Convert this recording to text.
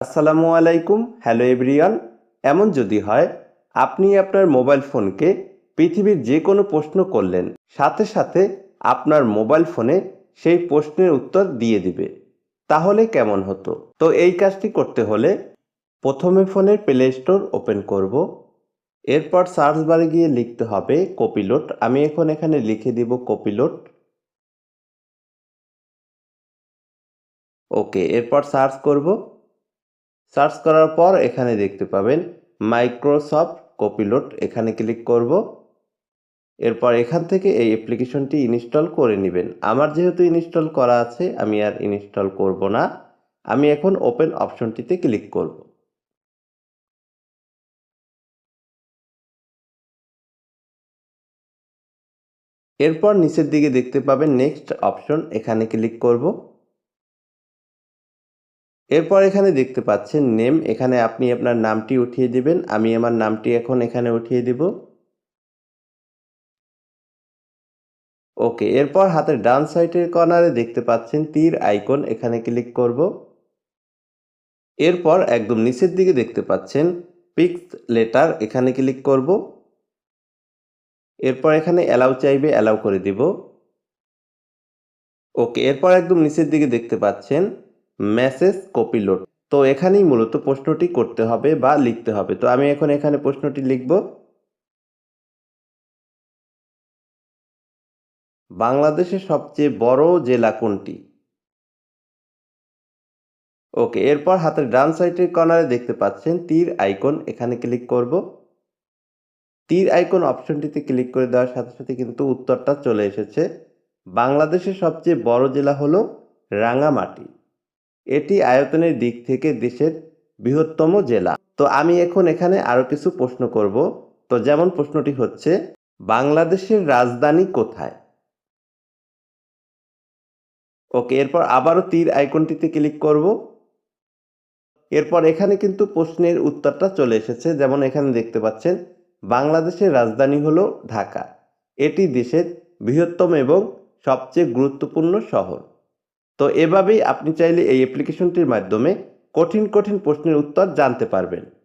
আসসালামু আলাইকুম, hello everyone. এমন যদি হয়, আপনি আপনার মোবাইল ফোনকে পৃথিবীর যে কোনো প্রশ্ন করলেন, সাথে সাথে আপনার মোবাইল ফোনে সেই প্রশ্নের উত্তর দিয়ে দিবে। তাহলে কেমন হতো? তো এই কাজটি করতে হলে প্রথমে ফোনের প্লে স্টোর ওপেন করব। এরপর সার্চ বারে গিয়ে লিখতে হবে কপিলোট আমি এখন এখানে লিখে দিব কপিলোট ওকে, এরপর সার্চ করব। সার্চ করার পর এখানে দেখতে পাবেন মাইক্রোসফট কপিলোট। এখানে ক্লিক করব। এরপর এখান থেকে এই অ্যাপ্লিকেশনটি ইনস্টল করে নেবেন। আমার যেহেতু ইনস্টল করা আছে, আমি আর ইনস্টল করব না। আমি এখন ওপেন অপশনটিতে ক্লিক করব। এরপর নিচের দিকে দেখতে পাবেন নেক্সট অপশন। এখানে ক্লিক করব। এরপর এখানে দেখতে পাচ্ছেন নেম। এখানে আপনি আপনার নামটি উঠিয়ে দিবেন। আমি আমার নামটি এখন এখানে উঠিয়ে দিব। ওকে, এরপর হাতের ডান সাইডের কর্নারে দেখতে পাচ্ছেন তীর আইকন। এখানে ক্লিক করব। এরপর একদম নিচের দিকে দেখতে পাচ্ছেন পিক্স লেটার। এখানে ক্লিক করব। এরপর এখানে অ্যালাউ চাইবে, অ্যালাউ করে দিব। ওকে, এরপর একদম নিচের দিকে দেখতে পাচ্ছেন মেসেজ কপিলোড তো এখানেই মূলত প্রশ্নটি করতে হবে বা লিখতে হবে। তো আমি এখন এখানে প্রশ্নটি লিখব। বাংলাদেশের সবচেয়ে বড় জেলা কোনটি? ওকে, এরপর হাতের ডান সাইডের কর্নারে দেখতে পাচ্ছেন তীর আইকন। এখানে ক্লিক করব। তীর আইকন অপশনটিতে ক্লিক করে দেওয়ার সাথে সাথে কিন্তু উত্তরটা চলে এসেছে। বাংলাদেশের সবচেয়ে বড় জেলা হলো রাঙামাটি। এটি আয়তনের দিক থেকে দেশের বৃহত্তম জেলা। তো আমি এখন এখানে আরও কিছু প্রশ্ন করব। তো যেমন প্রশ্নটি হচ্ছে, বাংলাদেশের রাজধানী কোথায়? ওকে, এরপর আবারও তীর আইকনটিতে ক্লিক করব। এরপর এখানে কিন্তু প্রশ্নের উত্তরটা চলে এসেছে। যেমন এখানে দেখতে পাচ্ছেন, বাংলাদেশের রাজধানী হলো ঢাকা। এটি দেশের বৃহত্তম এবং সবচেয়ে গুরুত্বপূর্ণ শহর। তো এভাবেই আপনি চাইলে এই অ্যাপ্লিকেশনটির মাধ্যমে কঠিন কঠিন প্রশ্নের উত্তর জানতে পারবেন।